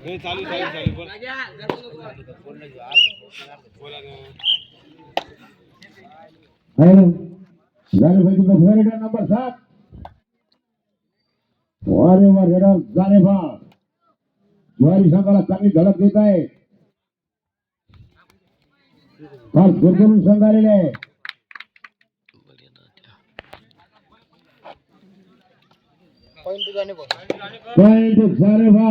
चालू चालू चालू बोल. ना नंबर सात. वारे वा रेडा जाणे भा ज्वारी संघाला चांगली धडक देत आहे. फार दुर्गम संघ आलेले आहे. पॉइंट जाणे भा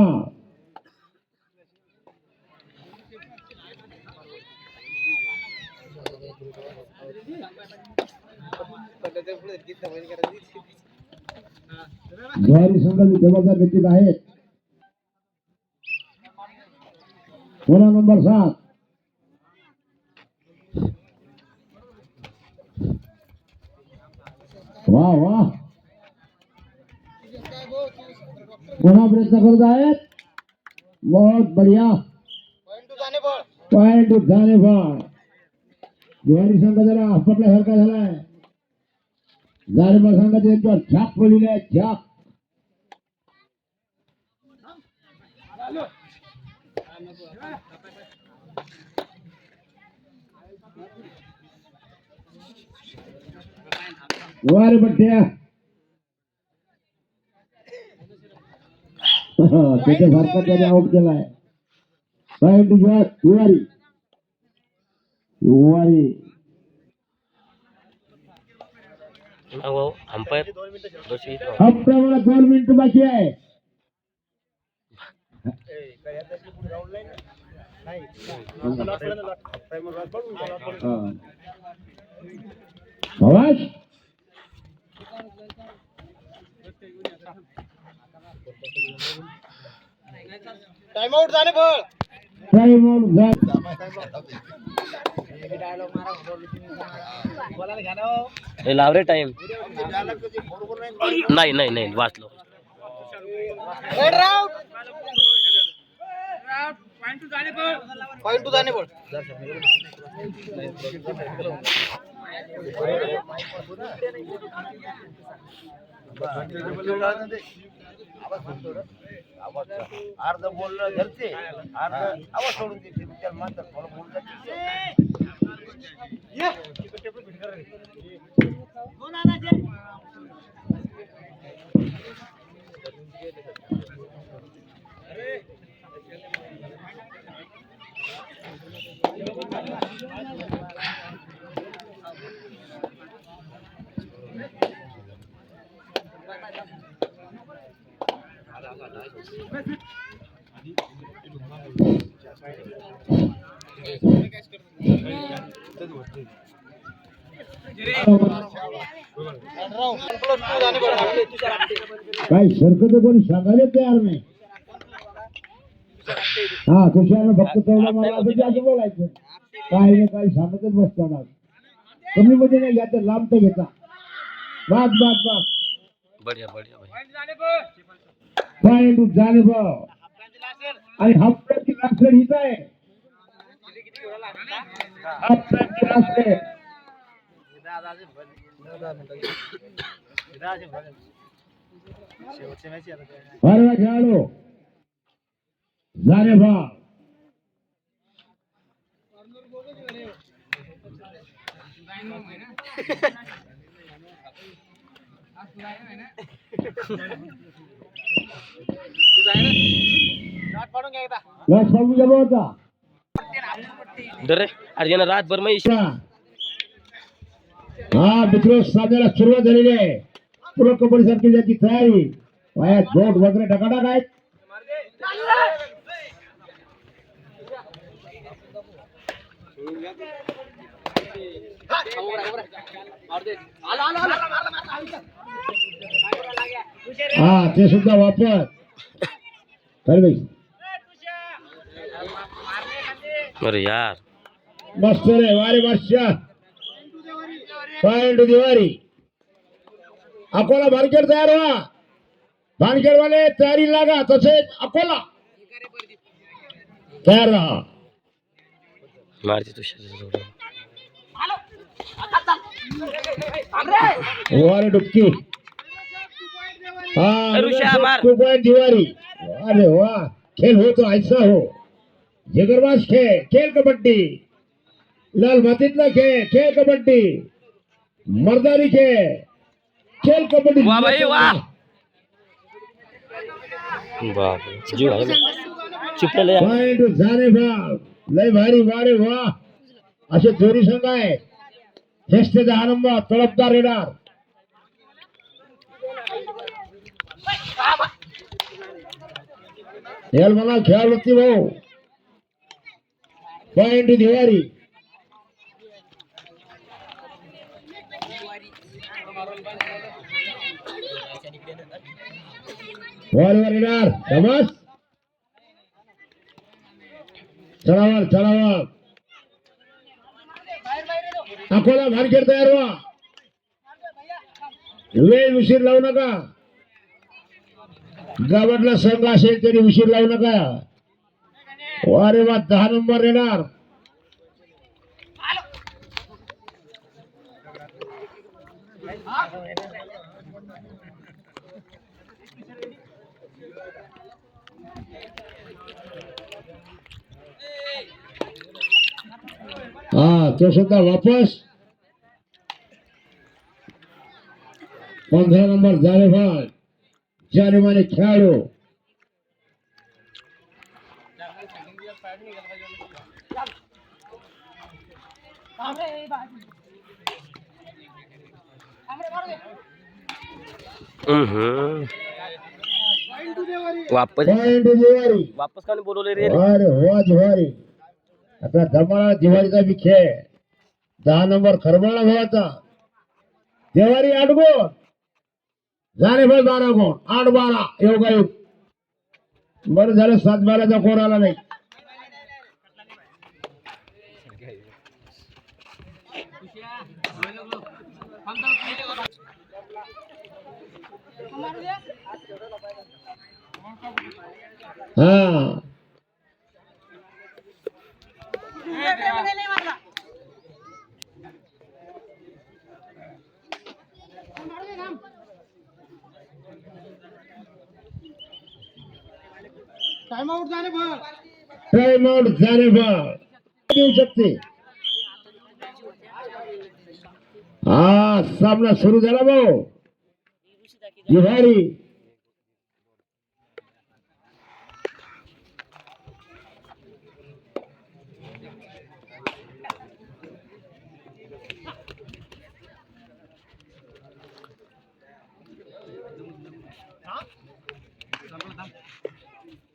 ज्वारी संघाची जबाबदार निश्चित आहेत पुन्हा नंबर सात। वा वा पुन्हा प्रयत्न करत आहेत बहुत बढ़िया। पॉइंट जाणे बा दुहेरी संग जरा हॉस्पिटल सारखा झालाय गाडीबा संघाचे एक वारे आउट केलाय साहेब हो अंपायर दोन मिनिट बाकी आहे. हा. आवाज? टाइम आउट जाणे बोल. टाइम आउट झाला. लाव रे टाइम नाही. नाही नाही वाचलो. पॉइंट टू जाणे बोल. अर्ध बोलणं घरचे अर्ध आवाज सोडून देते. त्याला म्हणतात थोडं बोलणं काही शर्कत कोणी सांगायला तयार नाही. हा तुषारनं फक्त तेवढं मला असं ते असं बोलायचं? काय नाही काही सांगतच बसताना कमी मध्ये नाही घ्यायचं लांब तर घेता. बात बात बात बढिया पॉइंट झाले भाऊ आणि हप्त्याची रात्र हीच आहे. हप्त्याची रात्र शेवटच्या मॅच बरं खेळाडू. झाले भाऊ लस होता. अरे रातभर मग हा मित्र साध्याला सुरुवात झालेली आहे प्रो कबड्डी सारखी तयारी। पायात बोट वगैरे आहेत हा। ते सुद्धा वापर यार। मस्त रे वारे बादशाह पॉइंट दिवारी अकोला भानखेड तयार व्हा. भानखेड वाले तयारी लागा तसेच अकोला. तयार राहा. मारते तुषार वारे डुबकी. हा. टू पॉइंट दिवारी अरे वा खेल हो तो ऐसा हो. जगरबाज खेळ खेळ कबड्डी. लाल मातीतला खेळ खेळ कबड्डी. मर्दानी खेळ खेळ कबड्डी। वा बाई, वा. बापरे जीव आहे चिपलेलं आहे. पॉइंट झाले भाग लय भारी वारे वा असे जोरी संघ आहे श्रेष्ठ दहा नंबर तळपदार येणार याल मला खेळाडू वरती भाऊ बॉलवर येणार. समज चढावर चढावर अकोला मार्केट तयार व्हा. वेळ उशीर लावू नका. गावातला संघ असेल तरी उशीर लावू नका. अरे वा दहा नंबर येणार. हा तो सुद्धा वापस पंधरा नंबर जानेभाग जानेमाने खेळाडू हम्म. वापस वापस का बोलवले रे. अरे हो दिवारी आता दिवाळीचा बी खेळ. दहा नंबर खरमळा भावाचा. देवारी आठ गोण जानेभाई बारा गोण आठ बारा. योगायोग. बरं झालं सात बाराचा कोण आला नाही. हा. टाइम आउट झाले येऊ शकते. हा सामना सुरू झाला भाऊ बिहारी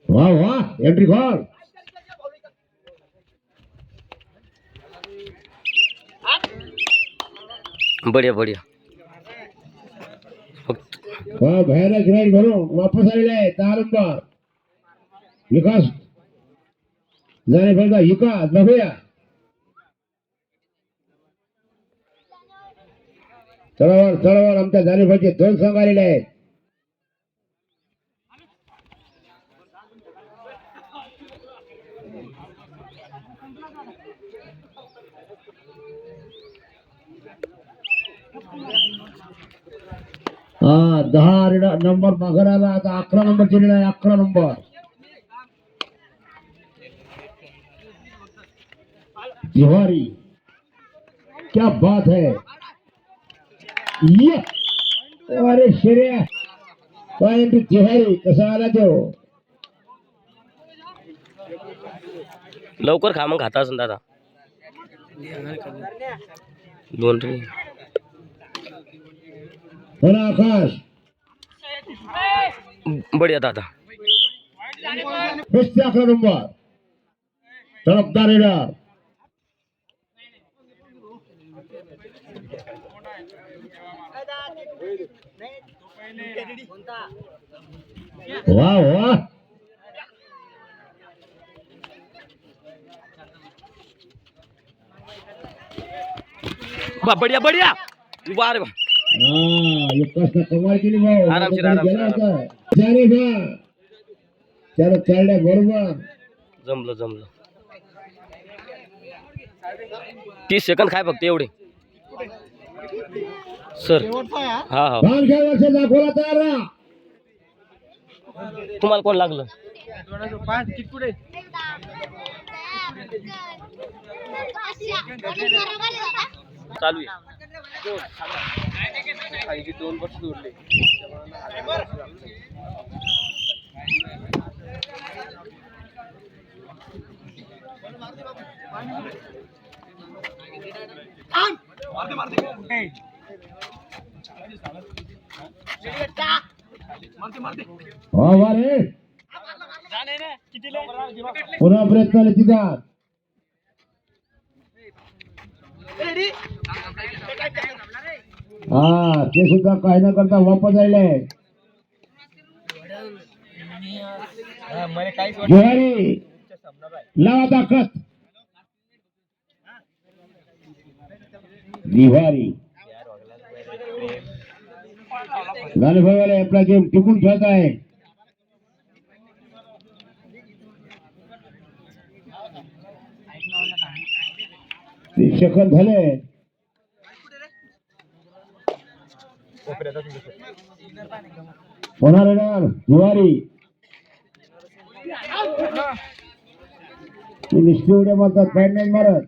वा वा एंट्री कॉल बढिया बढिया। फक्त वा भयानक राईड भरून वापस आलेला आहे दहा नंबर विकास. जाणे फक्त विकास बघूया. चढावर चढावर आमच्या जाणेफळचे दोन रेडा- नंबर आला आता अकरा नंबर दिलेला आहे अकरा नंबर तिवारी क्या बात है ये अरे शेऱ्या पॉइंट तिवारी कसा आला तो लवकर खा मग खाता असेल दादा. दोन आकाश. बढिया दादा. कुस्ती अकरा नंबर तडपदार येणार. वा वा. बा बढिया बढिया. वा वा कमाल केली भाऊ आरामशीर, आरामशीर, बा त्याला बरोबर जमलं जमलं. तीस सेकंद काय फक्त एवढे. सर हा हा. वर्ष दाखवला तयार राहा तुम्हाला कोण लागलं? पाच चालू आहे. दोन वर्ष जोडले. हो पुन्हा प्रयत्न तिथं. हा ते सुद्धा काही न करता वापस आले. ज्वारी लावा दाखत बिहारी. गाणेभाईवाले आपला गेम टिकून ठेवत आहे. शिक्षक झाले. होणार येणार दिवारी ते निष्ठी उड्या मारतात पॅन नाही मारत.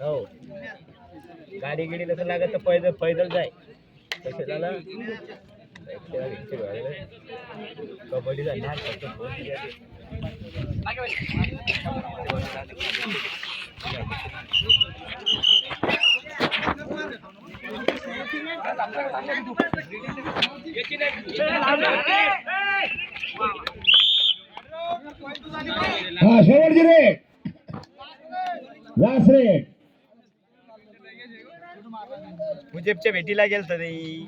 हो गाडी गिडी तसं लागत तर पैदल पैदल जाय तसं झालं. कबड्डी झाली. हा शेवटची रे. लास्ट रे. मुजेबच्या भेटीला गेलत नाही